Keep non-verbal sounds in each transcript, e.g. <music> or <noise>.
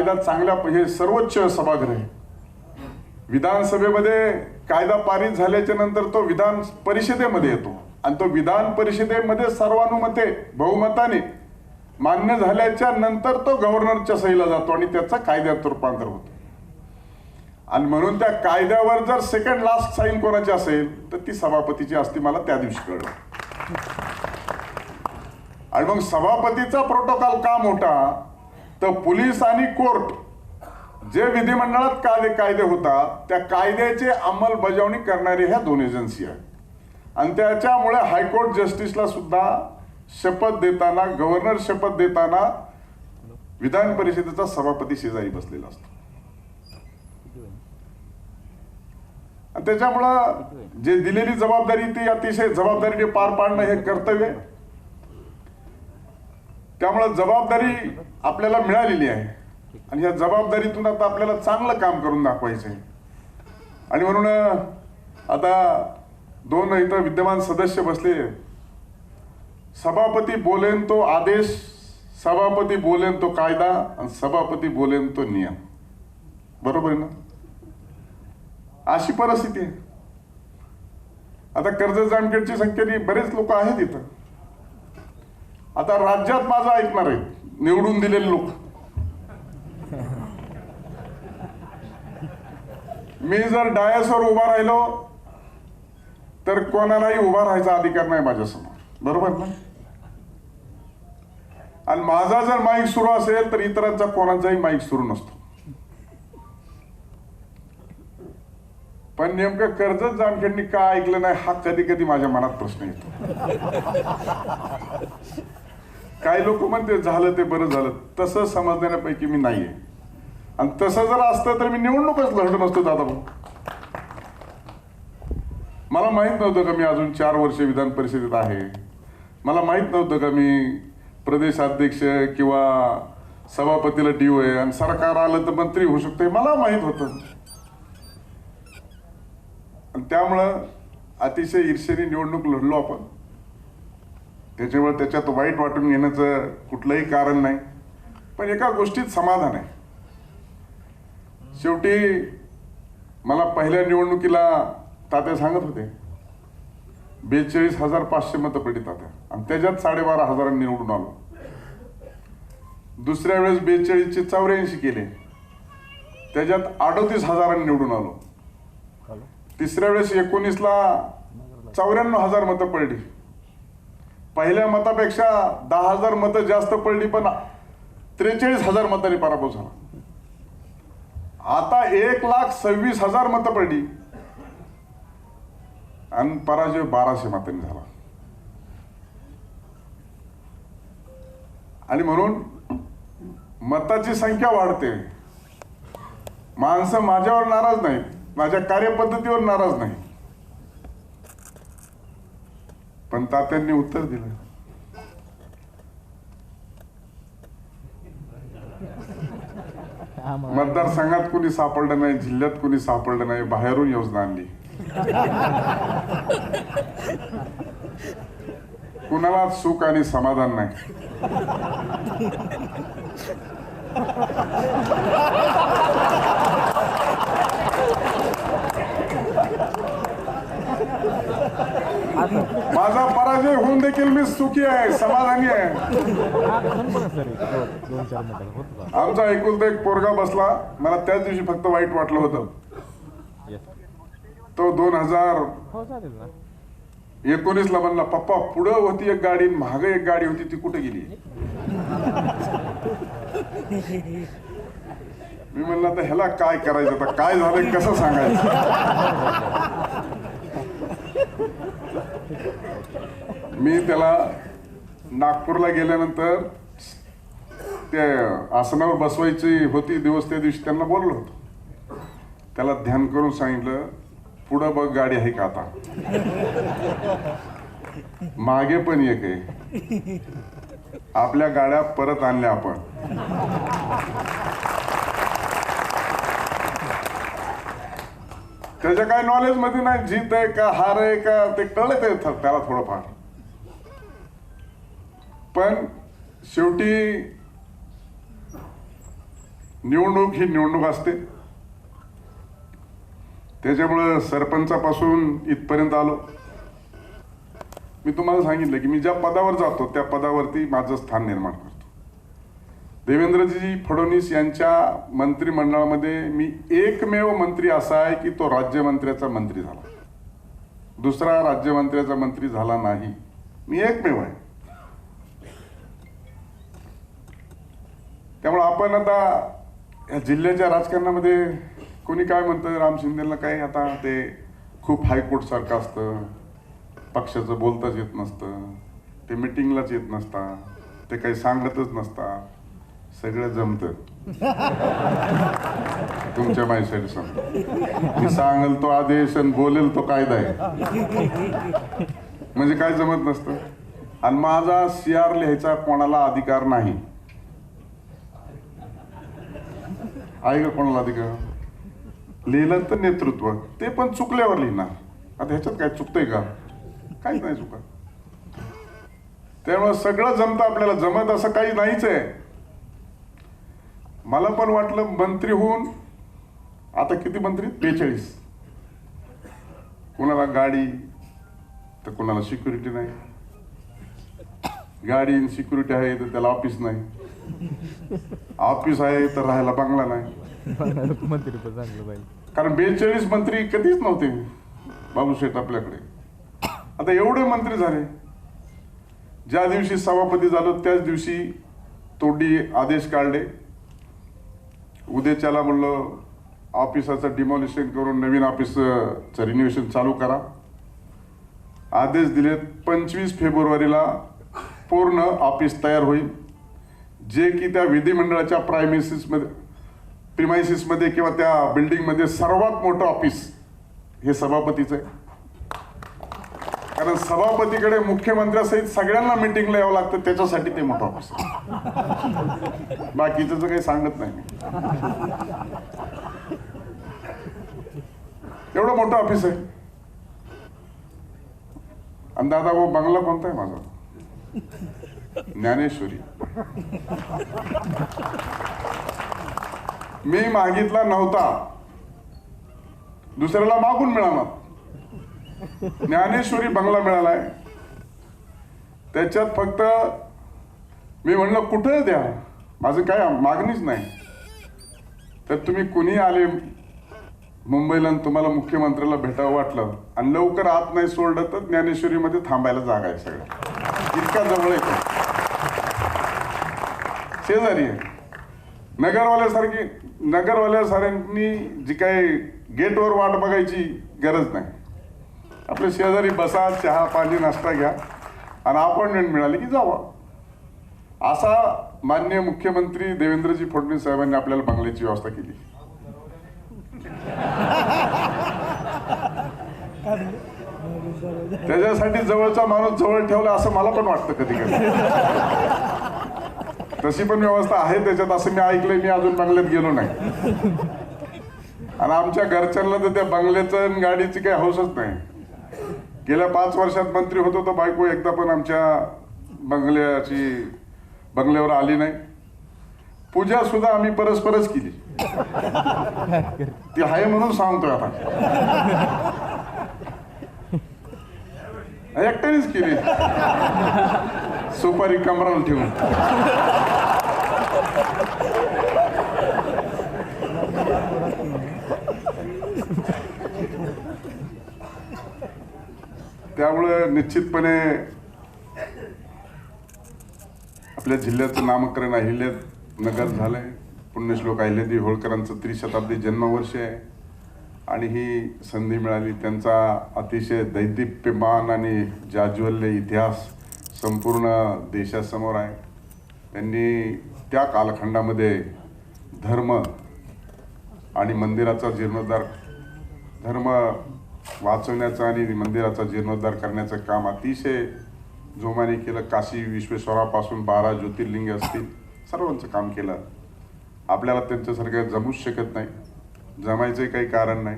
कायदा चांगल्या हे सर्वोच्च सभागृह आहे. विधानसभेमध्ये कायदा पारित झाल्याच्यानंतर तो विधान परिषदेमध्ये येतो. आणि तो विधान परिषदेमध्ये सर्वानुमते बहुमताने मान्य झाल्याच्यानंतर तो गव्हर्नरच्या सहीला जातो आणि त्याचा कायद्यात रूपांतर होतो. आणि म्हणून त्या कायद्यावर जर सेकंड लास्ट साईन कोणाची असेल तर ती सभापतीची असते मला त्या दिवशी कळलं. आणि मग सभापतीचा प्रोटोकॉल का मोठा? तर पोलीस आणि कोर्ट जे विधिमंडळात कायदे कायदे होतात त्या कायद्याची अंमलबजावणी करणारी ह्या दोन एजन्सी आहेत आणि त्याच्यामुळे हायकोर्ट जस्टिसला सुद्धा शपथ देताना गव्हर्नर शपथ देताना विधान परिषदेचा सभापती शेजारी बसलेला असतो आणि त्याच्यामुळं जे दिलेली जबाबदारी ती अतिशय जबाबदारीने पार पाडणं हे कर्तव्य आहे. त्यामुळं जबाबदारी आपल्याला मिळालेली आहे. आणि या जबाबदारीतून आता आपल्याला चांगलं काम करून दाखवायचं आहे. आणि म्हणून आता दोन इथं विद्यमान सदस्य बसले. सभापती बोलेन तो आदेश सभापती बोलेन तो कायदा आणि सभापती बोलेन तो नियम. बरोबर आहे ना? अशी परिस्थिती आहे. आता कर्ज जामखेडची संख्येने बरेच लोक आहेत इथं. आता राज्यात माझं ऐकणार आहेत. निवडून दिलेले लोक. मी जर डायसवर उभा राहिलो तर कोणालाही उभा राहायचा अधिकार नाही माझ्यासमोर. बरोबर ना? आणि माझा जर माईक सुरू असेल तर इतरांचा कोणाचाही माईक सुरू नसतो. पण नेमकं कर्जत जामखेडनी का ऐकलं नाही हा कधी कधी माझ्या मनात प्रश्न येतो. काही लोक म्हणते झालं ते बरं झालं. तसं समजण्यापैकी मी नाहीये. आणि तसं जर असतं तर मी निवडणूकच लढलो नसतो दादा भाऊ. मला माहीत नव्हतं का मी अजून चार वर्ष विधान परिषदेत आहे. मला माहीत नव्हतं का मी प्रदेशाध्यक्ष किंवा सभापतीला डीओ आहे आणि सरकार आलं तर मंत्री होऊ शकते मला माहीत होतं. आणि त्यामुळं अतिशय ईर्षेने निवडणूक लढलो आपण. त्याच्यामुळे त्याच्यात वाईट वाटून घेण्याचं कुठलंही कारण नाही. पण एका गोष्टीत समाधान आहे. शेवटी मला पहिल्या निवडणुकीला तात्या सांगत होते. बेचाळीस हजार पाचशे मतं पडली तात्या. आणि त्याच्यात साडेबारा हजारांनी निवडून आलो. दुसऱ्या वेळेस बेचाळीसचे चौऱ्याऐंशी केले. त्याच्यात अडोतीस हजारांनी निवडून आलो. तिसऱ्या वेळेस एकोणीसला चौऱ्याण्णव हजार मतं पडली. पहिल्या मतापेक्षा दहा हजार मतं जास्त पडली पण त्रेचाळीस हजार मतांनी पराभव झाला. आता एक लाख सव्वीस हजार मतं पडली. आणि पराजय बाराशे मतांनी झाला. आणि म्हणून मताची संख्या वाढते. माणसं माझ्यावर नाराज नाहीत. माझ्या कार्यपद्धतीवर नाराज नाही पण तात्यांनी उत्तर दिलं. मतदारसंघात कुणी सापडलं नाही जिल्ह्यात कुणी सापडलं नाही बाहेरून योजना आणली. कुणाला सुख आणि समाधान नाही. माझा पराजय होऊन देखील मी सुखी आहे समाधानी आहे. आमचा एकुलता एक पोरगा बसला. मला त्याच दिवशी फक्त वाईट वाटलं होतं. तो दोन हजार एकोणीस ला म्हणला पप्पा पुढं होती एक गाडी महाग एक गाडी होती ती कुठे गेली? मी म्हणलं आता ह्याला काय करायचं? आता काय झालं कसं सांगायचं? मी त्याला नागपूरला गेल्यानंतर ते आसनावर बसवायची होती दिवस त्या दिवशी त्यांना बोललो होतो. त्याला ध्यान करून सांगितलं पुढं बघ गाडी आहे का आता? मागे पण एक आहे. आपल्या गाड्या परत आणल्या आपण. त्याच्या काय नॉलेजमध्ये नाही जीत आहे का हार आहे का? ते कळत आहे त्याला थोडंफार. पण शेवटी निवडणूक ही निवडणूक असते. त्याच्यामुळं सरपंचापासून इथपर्यंत आलो. मी तुम्हाला सांगितलं की मी ज्या पदावर जातो त्या पदावरती माझं स्थान निर्माण करतो. देवेंद्रजी फडणवीस यांच्या मंत्रिमंडळामध्ये मी एकमेव मंत्री असा आहे की तो राज्यमंत्र्याचा मंत्री झाला. दुसरा राज्यमंत्र्याचा मंत्री झाला नाही. मी एकमेव आहे त्यामुळे आपण आता या जिल्ह्याच्या राजकारणामध्ये कोणी काय म्हणतं राम शिंदेला काय आता ते खूप हायकोर्ट सारखं असतं. पक्षाचं बोलताच येत नसतं. ते मिटिंगलाच येत नसतात ते काही सांगतच नसतात सगळं जमतं. <laughs> तुमच्या माहिती सांग मी सांगल तो आदेश आणि बोलेल तो कायदा आहे. म्हणजे काय जमत नसतं? आणि माझा सी आर लिहायचा कोणाला अधिकार नाही. आहे का कोणाला अधिकार लिहिलं तर नेतृत्व. ते पण चुकल्यावर लिहिणार. आता ह्याच्यात काय चुकतंय का? काहीच नाही चुका त्यामुळे सगळं जमतं आपल्याला. जमत असं काही नाहीच आहे. मला पण वाटलं मंत्री होऊन आता किती मंत्री? बेचाळीस. कोणाला गाडी तर कोणाला सिक्युरिटी नाही. गाडी सिक्युरिटी आहे तर त्याला ऑफिस नाही. ऑफिस आहे तर राहायला बंगला नाही. मंत्री कारण बेचाळीस मंत्री कधीच नव्हते. बाबूशेठ आपल्याकडे. आता एवढे मंत्री झाले. ज्या दिवशी सभापती झालो त्याच दिवशी तोंडी आदेश काढले. उद्याच्याला म्हणलं ऑफिसाचं डिमॉलिशन करून नवीन ऑफिसचं रिन्युएशन चालू करा. आदेश दिलेत पंचवीस फेब्रुवारीला पूर्ण ऑफिस तयार होईल. जे की त्या विधिमंडळाच्या प्रायमिसिसमध्ये प्रिमायसिसमध्ये किंवा त्या बिल्डिंगमध्ये सर्वात मोठं ऑफिस हे सभापतीचं आहे. कारण सभापतीकडे मुख्यमंत्र्यासहित सगळ्यांना मिटिंगला यावं लागतं त्याच्यासाठी ते मोठं ऑफिस बाकीचं तर काही सांगत नाही एवढं मोठं ऑफिस आहे. आणि दादा वो बंगला कोणता आहे माझा? ज्ञानेश्वरी. मी मागितला नव्हता. दुसऱ्याला मागून मिळाला. ज्ञानेश्वरी बंगला मिळालाय. त्याच्यात फक्त मी म्हणलं कुठं द्या. माझं काय मागणीच नाही. तर तुम्ही कुणी आले मुंबईला तुम्हाला मुख्यमंत्र्याला भेटावं वाटलं आणि लवकर आत नाही सोडलं तर ज्ञानेश्वरीमध्ये थांबायला जागा आहे सगळ्या इतका जवळ आहे. शेजारी आहे नगरवाल्यासारखी नगरवाल्यासाऱ्यांनी जी काही गेटवर वाट बघायची गरज नाही. आपले शेजारी बसा चहा पाणी नाश्ता घ्या. आणि अपॉइंटमेंट मिळाली की जावा. असा मान्य मुख्यमंत्री देवेंद्रजी फडणवीस साहेबांनी आपल्याला बंगल्याची व्यवस्था केली. <laughs> त्याच्यासाठी जवळचा माणूस जवळ ठेवला असं मला पण वाटतं कधी कधी तशी पण व्यवस्था आहे त्याच्यात असं मी ऐकलंय मी अजून बंगल्यात गेलो नाही. आणि आमच्या घरच्यांना तर त्या बंगल्याचं आणि गाडीची काही हौसच नाही. गेल्या पाच वर्षात मंत्री होतो तर बायको एकदा पण आमच्या बंगल्याची बंगल्यावर आली नाही. पूजा सुद्धा आम्ही परस्परच केली. ती आहे म्हणून सांगतोय आता. एकट्यानेच केली. सुपारी कमराला ठेवून. त्यामुळं निश्चितपणे आपल्या जिल्ह्याचं नामकरण अहिल्या नगर झालंय. पुण्यश्लोक अहिल्यादेवी होळकरांचं त्रिशताब्दी जन्मवर्ष आहे. आणि ही संधी मिळाली. त्यांचा अतिशय दैदिप्यमान आणि जाज्वल्य इतिहास संपूर्ण देशासमोर आहे. त्यांनी त्या कालखंडामध्ये धर्म आणि मंदिराचा जीर्णोद्धार धर्म वाचवण्याचं आणि मंदिराचा जीर्णोद्धार करण्याचं काम अतिशय जोमाने केलं. काशी विश्वेश्वरापासून बारा ज्योतिर्लिंग असतील सर्वांचं काम केलं. आपल्याला त्यांच्यासारखं जमूच शकत नाही. जमायचंही काही कारण नाही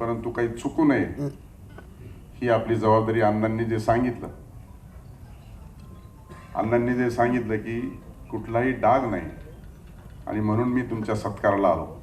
परंतु काही चुकू नये. ही आपली जबाबदारी अण्णांनी जे सांगितलं. अण्णांनी जे सांगितलं की कुठलाही डाग नाही. आणि म्हणून मी तुमच्या सत्काराला आलो.